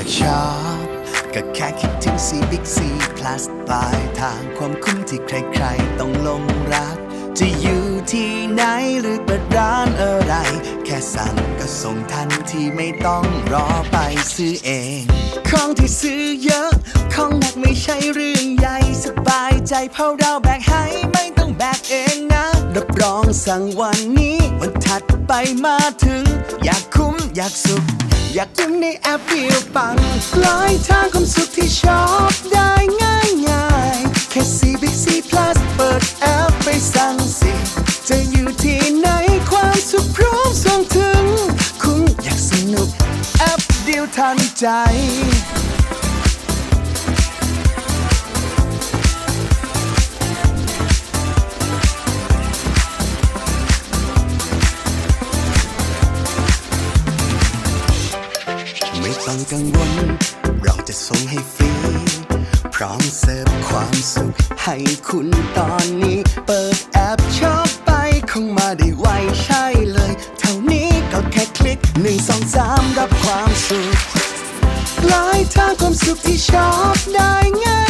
ากชอปก็แค่คิดถึง C Big C Plus ปลายทางความคุ้มที่ใครๆต้องลงรัก จะอยู่ที่ไหนหรือเปิดร้านอะไร แค่สั่งก็ส่งทันที่ไม่ต้องรอไปซื้อเอง ของที่ซื้อเยอะ ของหนักไม่ใช่เรื่องใหญ่สบายใจเพราะเราแบกให้ไม่ต้องแบกเองนะรับรองสั่งวันนี้วันถัดไปมาถึง อยากคุ้มอยากสุข อยากยิ้มในแอปเดียวปังปลายทางความสุขที่ชอบได้ง่ายง่ายแค่ CBC Plus เปิดแอปไปสั่งสิจะอยู่ที่ไหนความสุขพร้อมส่งถึง คุณอยากสนุกแอปเดียวทันใจ ต้องกังวล เราจะส่งให้ฟรี พร้อมเสิร์ฟความสุข ให้คุณตอนนี้ เปิดแอปชอบไปคงมาได้ไวใช่เลย เท่านี้ก็แค่คลิก1 2 3รับความสุขหลายทางความสุขที่ชอบได้ง่าย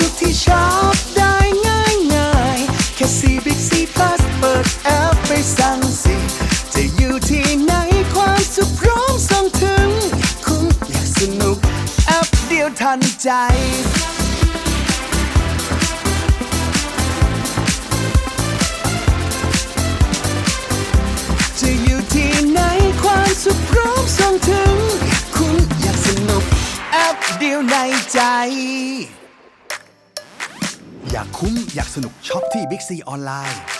สุขที่ชอบได้ง่ายง่ายแค่ CBC Plus เปิดแอปไปสั่งสิจะอยู่ที่ไหนความสุขพร้อมส่งถึง คุ้มอยากสนุกแอปเดียวทันใจจะอยู่ที่ไหนความสุขพร้อมส่งถึง คุ้นอยากสนุกแอปเดียวในใจ อยากคุ้ม อยากสนุกช็อปที่ Big C ออนไลน์